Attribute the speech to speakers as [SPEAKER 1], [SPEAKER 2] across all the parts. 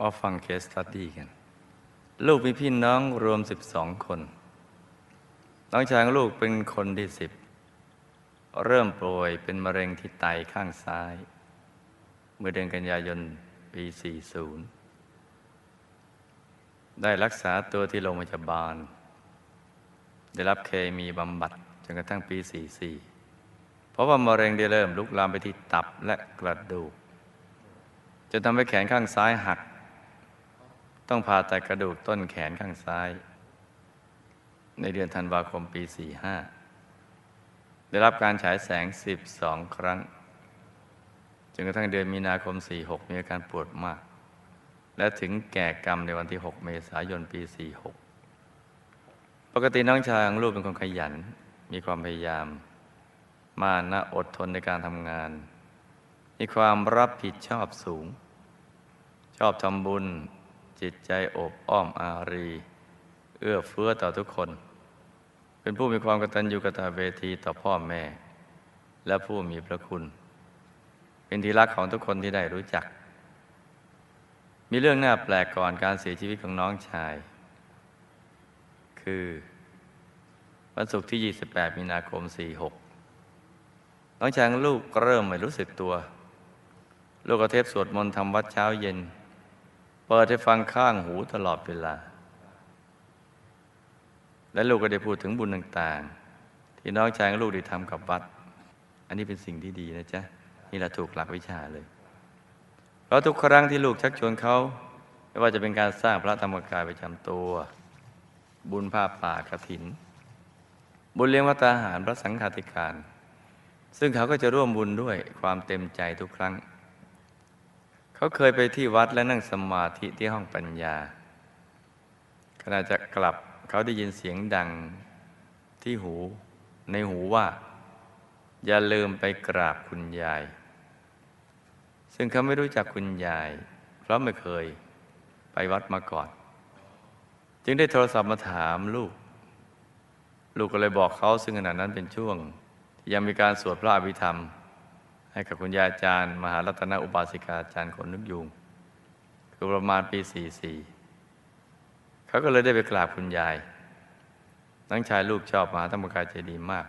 [SPEAKER 1] ว่าฟังเคสตัดดี้กัน ลูกมีพี่น้องรวม12คน น้องชายของลูกเป็นคนที่สิบ เริ่มป่วยเป็นมะเร็งที่ไตข้างซ้าย เมื่อเดือนกันยายนปี 40 ได้รักษาตัวที่โรงพยาบาล ได้รับเคมีบำบัดจนกระทั่งปี 44 เพราะว่ามะเร็งได้เริ่มลุกลามไปที่ตับและกระดูกจะทำให้แขนข้างซ้ายหัก ต้องผ่าตัดกระดูกต้นแขนข้างซ้าย ในเดือนธันวาคมปี 45 ได้รับการฉายแสง 12 ครั้ง จนกระทั่งเดือนมีนาคม 46 มีอาการปวดมาก และถึงแก่กรรมในวันที่ 6 เมษายนปี 46 ปกติน้องชายของลูกเป็นคนขยัน มีความพยายาม มานะอดทนในการทำงาน มีความรับผิดชอบสูง ชอบทำบุญ จิตใจอบอ้อมอารี เอื้อเฟื้อต่อทุกคน เป็นผู้มีความกตัญญูกตเวทีต่อพ่อแม่ และผู้มีพระคุณ เป็นที่รักของทุกคนที่ได้รู้จัก มีเรื่องน่าแปลกก่อนการเสียชีวิตของน้องชาย คือวันศุกร์ที่ 28 มีนาคม 46 น้องชายลูกเริ่มไม่รู้สึกตัว ลูกก็เทพสวดมนต์ทำวัดเช้าเย็น เปิดให้ฟังข้างหูตลอดเวลา และลูกก็ได้พูดถึงบุญต่างๆ ที่น้องชายลูกได้ทำกับวัด อันนี้เป็นสิ่งที่ดีนะจ๊ะ นี่เราถูกหลักวิชาเลยเพราะทุกครั้งที่ลูกชักชวนเขาไม่ว่าจะเป็นการสร้างพระธรรมกายประจำตัว บุญผ้าป่ากฐิน บุญเลี้ยงวัตาหารพระสังฆาธิการ ซึ่งเขาก็จะร่วมบุญด้วยความเต็มใจทุกครั้ง เขาเคยไปที่วัดและนั่งสมาธิที่ห้องปัญญา ขณะจะกลับเขาได้ยินเสียงดังที่หูในหูว่า อย่าลืมไปกราบคุณยาย ซึ่งเขาไม่รู้จักคุณยาย เพราะไม่เคยไปวัดมาก่อน จึงได้โทรศัพท์มาถามลูก ลูกก็เลยบอกเขาซึ่งขณะนั้นเป็นช่วง ยังมีการสวดพระอภิธรรม ให้กับคุณยาอาจารย์ มหารัตนอุบาสิกาอาจารย์คนนึกยุงคือประมาณปี 44 เขาก็เลยได้ไปกราบคุณยายน้งชายลูกชอบมหาธรรมกายใจดีมาก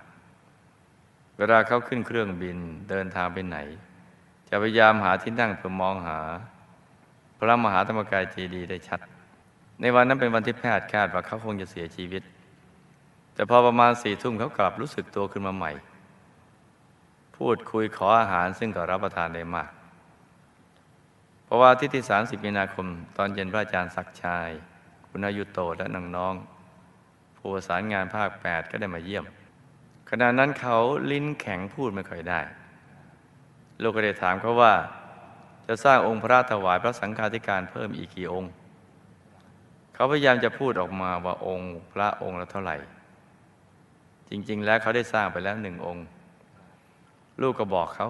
[SPEAKER 1] เวลาเขาขึ้นเครื่องบินเดินทางไปไหน จะพยายามหาที่นั่งเพื่อมองหา พระมหาธรรมกายเจดีได้ชัด ในวันนั้นเป็นวันที่แพทย์คาดว่าเขาคงจะเสียชีวิต แต่พอประมาณสี่ทุ่มเขากลับรู้สึกตัวขึ้นมาใหม่ พูดคุยขออาหารซึ่งก็รับประทานได้มาก เพราะว่าที่ที่สามสิบมีนาคม ตอนเย็นพระอาจารย์ศักชัยคุณอายุโตและน้องๆผู้ประสานงานภาคแปดก็ได้มาเยี่ยม ขณะนั้นเขาลิ้นแข็งพูดไม่ค่อยได้ ลูกก็ได้ถามเขาว่า จะสร้างองค์พระถวายพระสังฆาธิการเพิ่มอีกกี่องค์ เขาพยายามจะพูดออกมาว่าองค์พระองค์ละเท่าไหร่ จริง ๆ แล้วเขาได้สร้างไปแล้วหนึ่งองค์ ลูกก็บอกเขา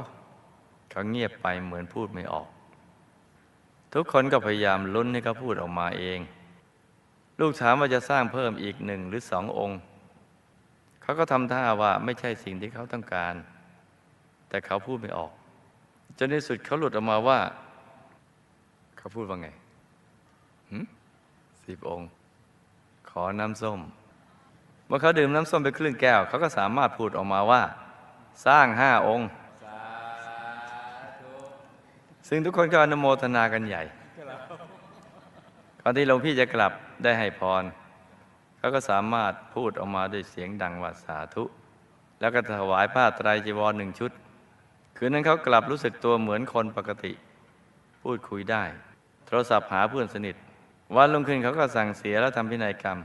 [SPEAKER 1] เขาเงียบไปเหมือนพูดไม่ออก ทุกคนก็พยายามลุ้นให้เขาพูดออกมาเอง ลูกถามว่าจะสร้างเพิ่มอีกหนึ่งหรือสององค์ เขาก็ทำท่าว่าไม่ใช่สิ่งที่เขาต้องการ แต่เขาพูดไม่ออก จนในสุดเขาหลุดออกมาว่า เขาพูดว่าไงสิบองค์ ขอน้ำส้ม เมื่อเขาดื่มน้ำส้มไปครึ่งแก้ว เขาก็สามารถพูดออกมาว่า สร้างห้าองค์ ซึ่งทุกคนก็อนุโมทนากันใหญ่ก่อนที่หลวงพี่จะกลับได้ให้พรเขาก็สามารถพูดออกมาด้วยเสียงดังว่าสาธุ แล้วก็ถวายผ้าไตรจีวรหนึ่งชุด คืนนั้นเขากลับรู้สึกตัวเหมือนคนปกติ พูดคุยได้ โทรศัพท์หาเพื่อนสนิท วันลงคืนเขาก็สั่งเสียแล้วทำพินัยกรรม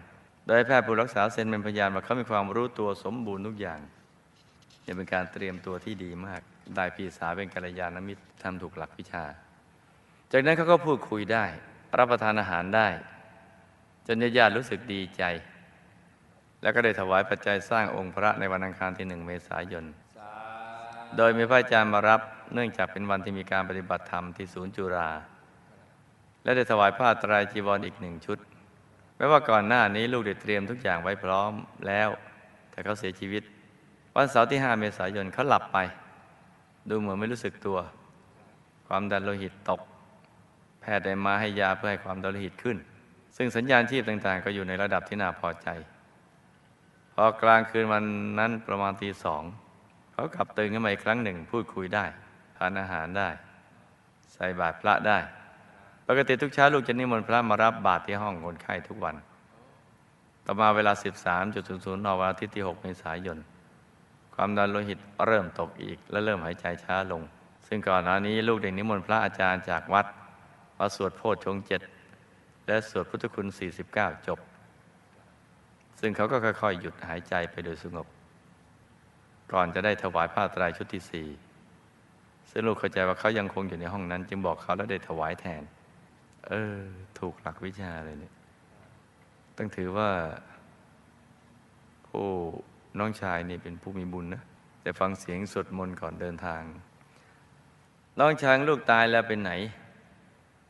[SPEAKER 1] โดยแพทย์ผู้รักษาเซ็นเป็นพยานว่าเขามีความรู้ตัวสมบูรณ์ทุกอย่าง นี่เป็นการเตรียมตัวที่ดีมาก ได้พี่สาวเป็นกัลยาณมิตรทำถูกหลักวิชา จากนั้นเขาก็พูดคุยได้ รับประทานอาหารได้ จนญาติๆรู้สึกดีใจ แล้วก็ได้ถวายปัจจัยสร้างองค์พระในวันอังคารที่หนึ่งเมษายน โดยมีพระอาจารย์มารับเนื่องจากเป็นวันที่มีการปฏิบัติธรรมที่ศูนย์จุฬาและได้ถวายผ้าตรายจีวรออีกหนึ่งชุดแม้ว่าก่อนหน้านี้ลูกได้เตรียมทุกอย่างไว้พร้อมแล้ว แต่เขาเสียชีวิต วันเสาร์ที่ 5 เมษายนเขาหลับไป ดูเหมือนไม่รู้สึกตัว ความดันโลหิตตก แพทย์ได้มาให้ยาเพื่อให้ความดันโลหิตขึ้น ซึ่งสัญญาณชีพต่างๆ ก็อยู่ในระดับที่น่าพอใจ พอกลางคืนวันนั้นประมาณตีสองเขากลับตื่นขึ้นมาอีกครั้งหนึ่ง พูดคุยได้ทานอาหารได้ ใส่บาตรพระได้ ปกติทุกเช้าลูกจะนิมนต์พระมารับบาตรที่ห้องคนไข้ทุกวัน ต่อมาเวลา 13.00นวันอาทิตย์ที่ 6 เมษายน ความดันโลหิตเริ่มตกอีก และเริ่มหายใจช้าลง ซึ่งก่อนหน้านี้ลูกได้นิมนต์พระอาจารย์จากวัดมาสวดโพชฌงเจ็ดและสวดพุทธคุณ 49 จบ ซึ่งเขาก็ค่อยๆ หยุดหายใจไปโดยสงบ ก่อนจะได้ถวายผ้าตรายชุดที่สี่ซึ่งลูกเข้าใจว่าเขายังคงอยู่ในห้องนั้น จึงบอกเขาแล้วได้ถวายแทน เออ ถูกหลักวิชาเลยเนี่ยต้องถือว่าผู้ น้องชายนี่เป็นผู้มีบุญนะ แต่ฟังเสียงสวดมนต์ก่อนเดินทาง น้องชายลูกตายแล้วเป็นไหน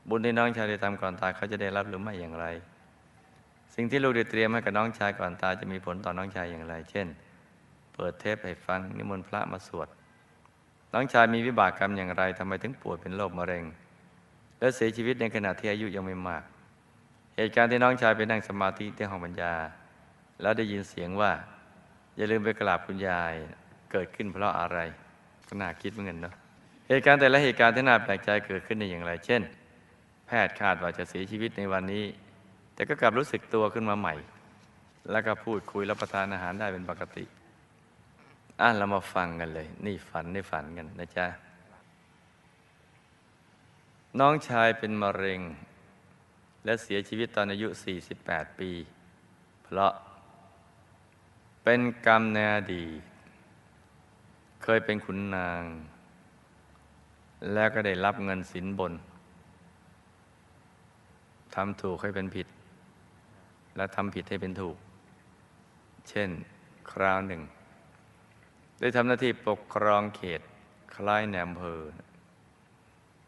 [SPEAKER 1] บุญที่น้องชายได้ทำก่อนตายเขาจะได้รับหรือไม่อย่างไร สิ่งที่ลูกได้เตรียมให้กับน้องชายก่อนตายจะมีผลต่อน้องชายอย่างไร เช่น เปิดเทปให้ฟังนิมนต์พระมาสวด น้องชายมีวิบากกรรมอย่างไรทำไมถึงป่วยเป็นโรคมะเร็ง และเสียชีวิตในขณะที่อายุยังไม่มาก เหตุการณ์ที่น้องชายไปนั่งสมาธิที่ห้องบรรยาแล้วได้ยินเสียงว่า อย่าลืมไปกราบคุณยายเกิดขึ้นเพราะอะไรก็น่าคิดเหมือนกันเนาะเหตุการณ์แต่ละเหตุการณ์ที่น่าแปลกใจเกิดขึ้นในอย่างไร เช่น แพทย์คาดว่าจะเสียชีวิตในวันนี้ แต่ก็กลับรู้สึกตัวขึ้นมาใหม่ แล้วก็พูดคุยรับประทานอาหารได้เป็นปกติอะเรามาฟังกันเลย นี่ฝันในฝันกันนะจ๊ะน้องชายเป็นมะเร็ง และเสียชีวิตตอนอายุ 48 ปี เพราะ เป็นกรรมในอดีต เคยเป็นขุนนาง แล้วก็ได้รับเงินสินบนทำถูกให้เป็นผิด และทำผิดให้เป็นถูก เช่น คราวหนึ่ง ได้ทำหน้าที่ปกครองเขตคล้ายแนมเพอ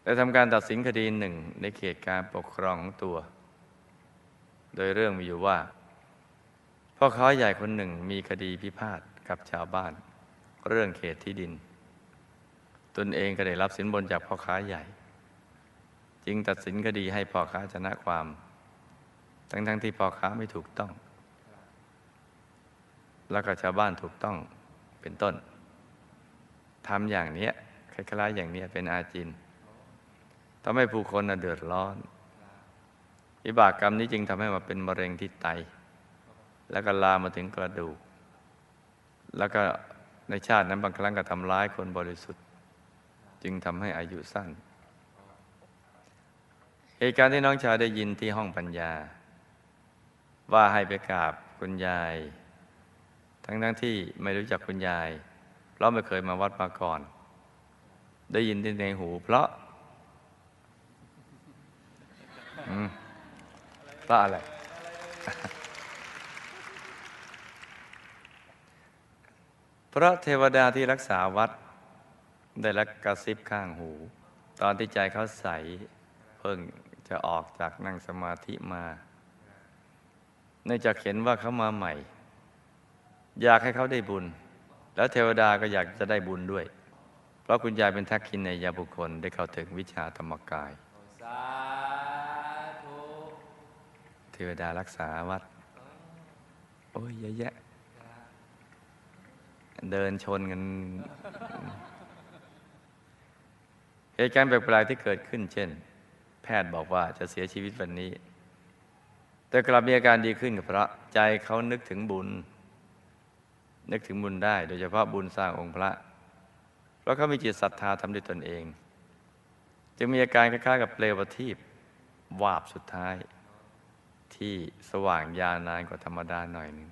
[SPEAKER 1] ได้ทำการตัดสินคดีหนึ่งในเขตการปกครองของตัว โดยเรื่องมีอยู่ว่า พ่อค้าใหญ่คนหนึ่งมีคดีพิพาทกับชาวบ้าน เรื่องเขตที่ดิน ตนเองก็ได้รับสินบนจากพ่อค้าใหญ่ จึงตัดสินคดีให้พ่อค้าชนะความ ทั้งๆทที่พ่อค้าไม่ถูกต้อง แล้วก็ชาวบ้านถูกต้องเป็นต้นทำอย่างนี้คล้ายๆอย่างนี้เป็นอาจินทำให้ผู้คนเดือดร้อนวิบากกรรมนี้จึงทำให้มาเป็นมะเร็งที่ไต แล้วก็ลามมาถึงกระดูก แล้วก็ในชาตินั้นบางครั้งก็ทำร้ายคนบริสุทธิ์ จึงทำให้อายุสั้น เหตุการณ์ที่น้องชายได้ยินที่ห้องปัญญา ว่าให้ไปกราบคุณยาย ทั้งทั้งที่ไม่รู้จักคุณยาย เพราะไม่เคยมาวัดมาก่อน ได้ยินที่ในหู เพราะเพราะอะไร พราะเทวดาที่รักษาวัด ได้รักกระซิบข้างหู ตอนที่ใจเขาใส เพิ่งจะออกจากนั่งสมาธิมาเนื่องจากเห็นว่าเขามาใหม่ อยากให้เขาได้บุญ แล้วเทวดาก็อยากจะได้บุญด้วย เพราะคุณยายเป็นทักษิณในยาบุคคลได้เข้าถึงวิชาธรรมกาย
[SPEAKER 2] สาธุ
[SPEAKER 1] เทวดารักษาวัด โอ้ยเยอะแยะ เดินชนกัน เหตุการณ์แปลกๆที่เกิดขึ้น เช่น แพทย์บอกว่าจะเสียชีวิตวันนี้ แต่กลับมีอาการดีขึ้นก็เพระใจเขานึกถึงบุญ นึกถึงบุญได้ โดยเฉพาะบุญสร้างองค์พระ เพราะเขามีจิตศรัทธาทำด้วยตนเอง จึงมีอาการคล้ายๆกับเปลวประทีปวาบสุดท้าย ที่สว่างยาวนานกว่าธรรมดาหน่อยหนึ่ง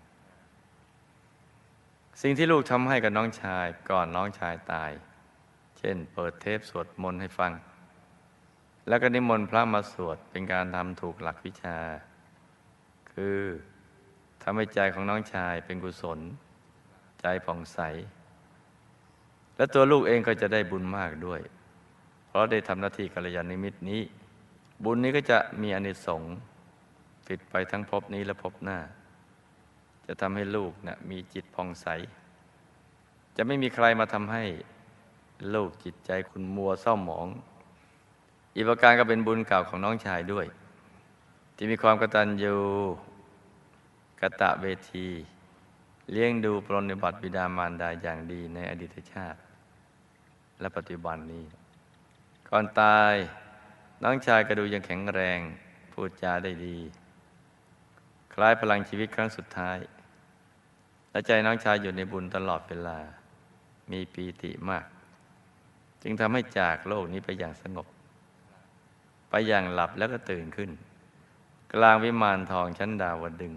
[SPEAKER 1] สิ่งที่ลูกทำให้กับน้องชายก่อนน้องชายตาย เช่น เปิดเทปสวดมนต์ให้ฟัง แล้วก็นิมนต์พระมาสวดเป็นการทำถูกหลักวิชา คือทำให้ใจของน้องชายเป็นกุศล ใจผ่องใส และตัวลูกเองก็จะได้บุญมากด้วย เพราะได้ทำหน้าที่กัลยาณมิตรนี้ บุญนี้ก็จะมีอนิสงส์ติดไปทั้งภพนี้และภพหน้า จะทำให้ลูกนะ่ะมีจิตผ่องใส จะไม่มีใครมาทำให้ลูกจิตใจคุณมัวเศร้าหมอง อีกประการก็เป็นบุญเก่าของน้องชายด้วย ที่มีความกตัญญูกะตะเวที เลี้ยงดูปรนนิบัติบิดามารดาอย่างดีในอดีตชาติ และปัจจุบันนี้ ก่อนตายน้องชายก็ดูยังแข็งแรง พูดจาได้ดี คล้ายพลังชีวิตครั้งสุดท้าย และใจน้องชายอยู่ในบุญตลอดเวลา มีปีติมาก จึงทำให้จากโลกนี้ไปอย่างสงบ ไปอย่างหลับแล้วก็ตื่นขึ้น กลางวิมานทองชั้นดาวดึง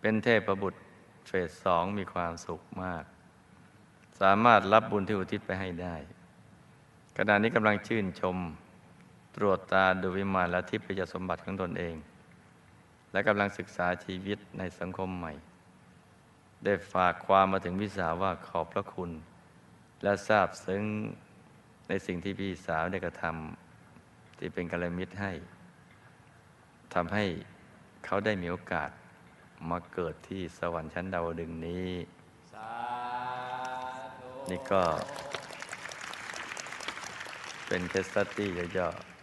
[SPEAKER 1] เป็นเทพบุตรเฟสสองมีความสุขมาก สามารถรับบุญที่อุทิศไปให้ได้ขณะนี้กำลังชื่นชมตรวจตาดูวิมานและทิพยสมบัติของตนเอง และกำลังศึกษาชีวิตในสังคมใหม่ ได้ฝากความมาถึงพี่สาวว่าขอบพระคุณ และทราบซึ้งในสิ่งที่พี่สาวได้กระทำที่เป็นกัลยาณมิตรให้ทำให้เขาได้มีโอกาสมาเกิดที่สวรรค์ชั้นดาวดึงส์นี้
[SPEAKER 2] สาธุ
[SPEAKER 1] นี่ก็เป็นเคสตัตตี้ย่อๆ